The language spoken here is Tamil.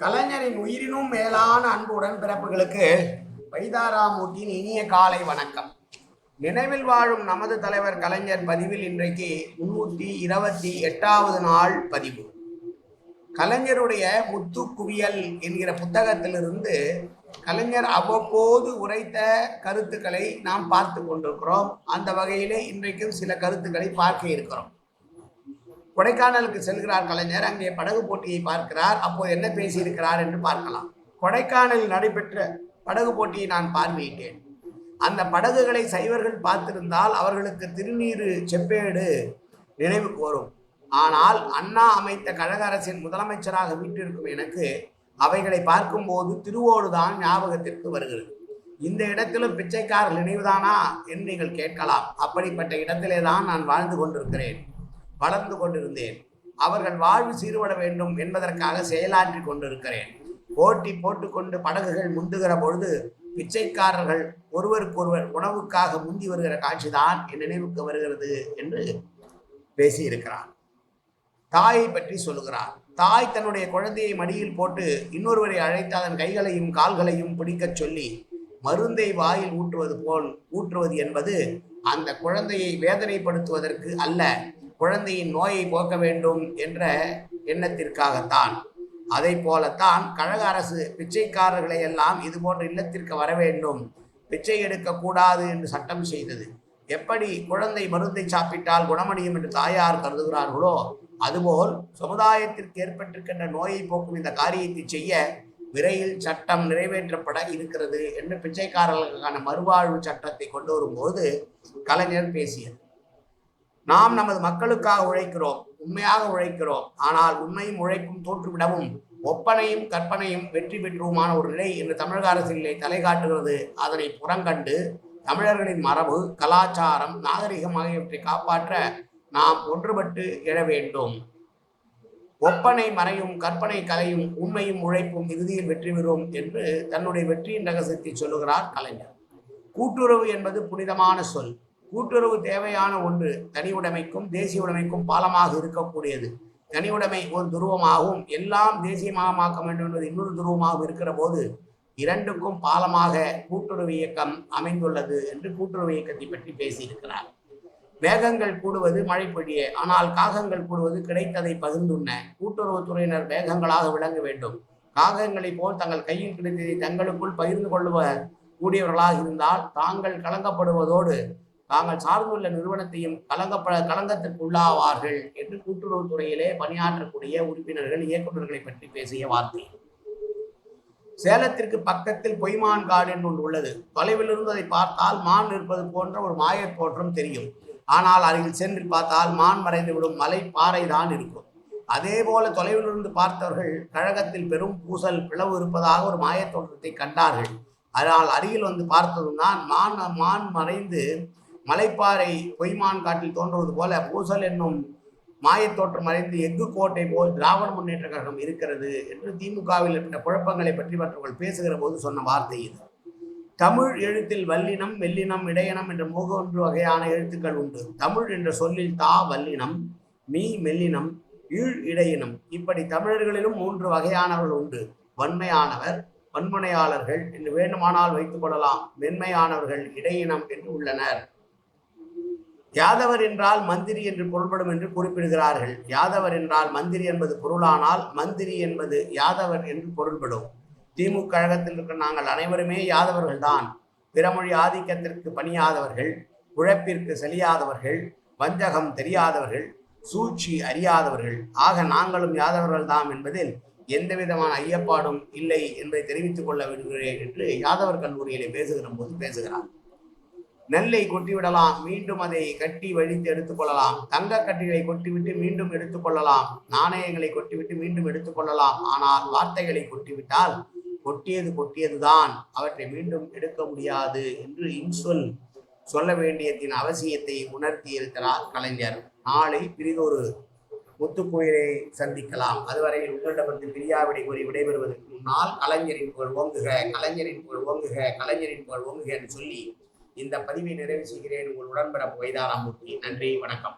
கலைஞரின் உயிரினும் மேலான அன்பு உடன்பிறப்புகளுக்கு வைதாராமூர்த்தியின் இனிய காலை வணக்கம். நினைவில் வாழும் நமது தலைவர் கலைஞர் பதிவில் இன்றைக்கு முன்னூற்றி இருபத்தி எட்டாவது நாள் பதிவு. கலைஞருடைய முத்து குவியல் என்கிற புத்தகத்திலிருந்து கலைஞர் அவ்வப்போது உரைத்த கருத்துக்களை நாம் பார்த்து கொண்டிருக்கிறோம். அந்த வகையிலே இன்றைக்கும் சில கருத்துக்களை பார்க்க இருக்கிறோம். கொடைக்கானலுக்கு செல்கிறார் கலைஞர் அங்கே படகு போட்டியை பார்க்கிறார். அப்போது என்ன பேசியிருக்கிறார் என்று பார்க்கலாம். கொடைக்கானலில் நடைபெற்ற படகு போட்டியை நான் பார்வையிட்டேன். அந்த படகுகளை சைவர்கள் பார்த்திருந்தால் அவர்களுக்கு திருநீறு செப்பேடு நினைவுக்கு வரும். ஆனால் அண்ணா அமைத்த கழக அரசின் முதலமைச்சராக வீட்டிருக்கும் எனக்கு அவைகளை பார்க்கும்போது திருவோடு தான் ஞாபகத்திற்கு வருகிறது. இந்த இடத்திலும் பிச்சைக்காரர் நினைவுதானா? என்று நீங்கள் கேட்கலாம். அப்படிப்பட்ட இடத்திலே தான் நான் வாழ்ந்து கொண்டிருக்கிறேன். வளர்ந்து கொண்டிருந்தேன். அவர்கள் வாழ்வு சீர்பட வேண்டும் என்பதற்காக செயலாற்றி கொண்டிருக்கிறேன். போட்டி போட்டுக்கொண்டு படகுகள் முந்துகிற பொழுது பிச்சைக்காரர்கள் ஒருவருக்கொருவர் உணவுக்காக முந்தி வருகிற காட்சிதான் என் நினைவுக்கு வருகிறது என்று பேசியிருக்கிறார். தாயை பற்றி சொல்லுகிறார். தாய் தன்னுடைய குழந்தையை மடியில் போட்டு இன்னொருவரை அழைத்து அதன் கைகளையும் கால்களையும் பிடிக்கச் சொல்லி மருந்தை வாயில் ஊற்றுவது போல் ஊற்றுவது என்பது அந்த குழந்தையை வேதனைப்படுத்துவதற்கு அல்ல. குழந்தையின் நோயை போக்க வேண்டும் என்ற எண்ணத்திற்காகத்தான். அதை போலத்தான் கழக அரசு பிச்சைக்காரர்களை எல்லாம் இது போன்ற இல்லத்திற்கு வர வேண்டும். பிச்சை எடுக்கக்கூடாது என்று சட்டம் செய்தது. எப்படி குழந்தை மருந்தை சாப்பிட்டால் குணமடையும் என்று தாயார் கருதுகிறார்களோ அதுபோல் சமுதாயத்திற்கு ஏற்பட்டிருக்கின்ற நோயை போக்கும் இந்த காரியத்தை செய்ய விரைவில் சட்டம் நிறைவேற்றப்பட இருக்கிறது என்று பிச்சைக்காரர்களுக்கான மறுவாழ்வு சட்டத்தை கொண்டு வரும்போது கலைஞர் பேசியது. நாம் நமது மக்களுக்காக உழைக்கிறோம் உண்மையாக உழைக்கிறோம். ஆனால் உண்மையும் உழைப்பும் தோற்றுவிடவும் ஒப்பனையும் கற்பனையும் வெற்றி பெற்றுமான ஒரு நிலை இன்று தமிழக அரசியலை தலை காட்டுகிறது. அதனை புறங்கண்டு தமிழர்களின் மரபு கலாச்சாரம் நாகரிகம் ஆகியவற்றை காப்பாற்ற நாம் ஒன்றுபட்டு எழ வேண்டும். ஒப்பனை மறையும் கற்பனை கலையும் உண்மையும் உழைப்பும் இறுதியில் வெற்றி பெறும் என்று தன்னுடைய வெற்றியின் ரகசியத்தை சொல்லுகிறார் கலைஞர். கூட்டுறவு என்பது புனிதமான சொல். கூட்டுறவு தேவையான ஒன்று தனி உடைமைக்கும் தேசிய உடைமைக்கும் பாலமாக இருக்கக்கூடியது. தனி உடைமை ஒரு துருவமாகவும் எல்லாம் தேசியமயமாக்க வேண்டும் என்பது இன்னொரு துருவமாகவும் இருக்கிற போது இரண்டுக்கும் பாலமாக கூட்டுறவு இயக்கம் அமைந்துள்ளது என்று கூட்டுறவு இயக்கத்தை பற்றி பேசியிருக்கிறார். வேகங்கள் கூடுவது மழை பொழிய ஆனால் காகங்கள் கூடுவது கிடைத்ததை பகிர்ந்துண்ண கூட்டுறவுத்துறையினர் வேகங்களாக விளங்க வேண்டும். காகங்களைப் போல் தங்கள் கையில் கிடைத்ததை தங்களுக்குள் பகிர்ந்து கொள்ளுவ கூடியவர்களாக இருந்தால் தாங்கள் கலங்கப்படுவதோடு தாங்கள் சார்ந்துள்ள நிறுவனத்தையும் கலங்கப்பட கலங்கத்திற்கு உள்ளாவார்கள் என்று கூட்டுறவுத்துறையிலே பணியாற்றக்கூடிய உறுப்பினர்கள் இயக்குநர்களை பற்றி பேசிய வார்த்தை. சேலத்திற்கு பக்கத்தில் பொய்மான் காடு என்று ஒன்று உள்ளது. தொலைவில் இருந்து அதை பார்த்தால் மான் இருப்பது போன்ற ஒரு மாயத் தோற்றம் தெரியும். ஆனால் அருகில் சென்று பார்த்தால் மான் மறைந்து விடும் மலை பாறை தான் இருக்கும். அதே போல தொலைவிலிருந்து பார்த்தவர்கள் கழகத்தில் பெரும் பூசல் பிளவு இருப்பதாக ஒரு மாயத் தோற்றத்தை கண்டார்கள். அதனால் அருகில் வந்து பார்த்ததும் தான் மான் மான் மறைந்து மலைப்பாறை பொய்மான் காட்டில் தோன்றுவது போல பூசல் என்னும் மாயத்தோற்றம் மறைந்து எஃகு கோட்டை போல் திராவிட முன்னேற்ற கழகம் இருக்கிறது என்று திமுகவில் இருந்த குழப்பங்களை பற்றி மற்றவர்கள் பேசுகிற போது சொன்ன வார்த்தை இது. தமிழ் எழுத்தில் வல்லினம் மெல்லினம் இடையினம் என்ற மூன்று வகையான எழுத்துக்கள் உண்டு. தமிழ் என்ற சொல்லில் தா வல்லினம் மீ மெல்லினம் ஈழ் இடையினம் இப்படி தமிழர்களிலும் மூன்று வகையானவர்கள் உண்டு. வன்மையானவர் வன்முனையாளர்கள் என்று வேண்டுமானால் வைத்துக் கொள்ளலாம். மென்மையானவர்கள் இடையினம் என்று உள்ளனர். யாதவர் என்றால் மந்திரி என்று பொருள்படும் என்று குறிப்பிடுகிறார்கள். யாதவர் என்றால் மந்திரி என்பது பொருளானால் மந்திரி என்பது யாதவர் என்று பொருள்படும். திமுக கழகத்தில் இருக்கிற நாங்கள் அனைவருமே யாதவர்கள் தான். பிறமொழி ஆதிக்கத்திற்கு பணியாதவர்கள் உழைப்பிற்கு செலியாதவர்கள் வஞ்சகம் தெரியாதவர்கள் சூழ்ச்சி அறியாதவர்கள். ஆக நாங்களும் யாதவர்கள் தாம் என்பதில் எந்த விதமான ஐயப்பாடும் இல்லை என்பதை தெரிவித்துக் கொள்ள விடுகிறேன் என்று யாதவர் கல்லூரியிலே பேசுகிற போது பேசுகிறார். நெல்லை கொட்டிவிடலாம் மீண்டும் அதை கட்டி வழித்து எடுத்துக்கொள்ளலாம். தங்க கட்டிகளை கொட்டிவிட்டு மீண்டும் எடுத்துக்கொள்ளலாம். நாணயங்களை கொட்டிவிட்டு மீண்டும் எடுத்துக்கொள்ளலாம். ஆனால் வார்த்தைகளை கொட்டிவிட்டால் கொட்டியது கொட்டியதுதான். அவற்றை மீண்டும் எடுக்க முடியாது என்று இன்சொல் சொல்ல வேண்டியதின் அவசியத்தை உணர்த்தி இருக்கிறார் கலைஞர். நாளை பிரிதொரு முத்துக்கோயிலை சந்திக்கலாம். அதுவரையில் உங்களிடமிருந்து பிரியாவிடை கூறி விடைபெறுவதற்கு முன்னால் கலைஞரின் புகழ் ஓங்குக கலைஞரின் புகழ் ஓங்குக கலைஞரின் புகழ் ஓங்குக என்று சொல்லி இந்த பதிவை நிறைவு செய்கிறேன். உங்கள் உடன்பிறப்பு வைதாராமூர்த்தி நன்றி வணக்கம்.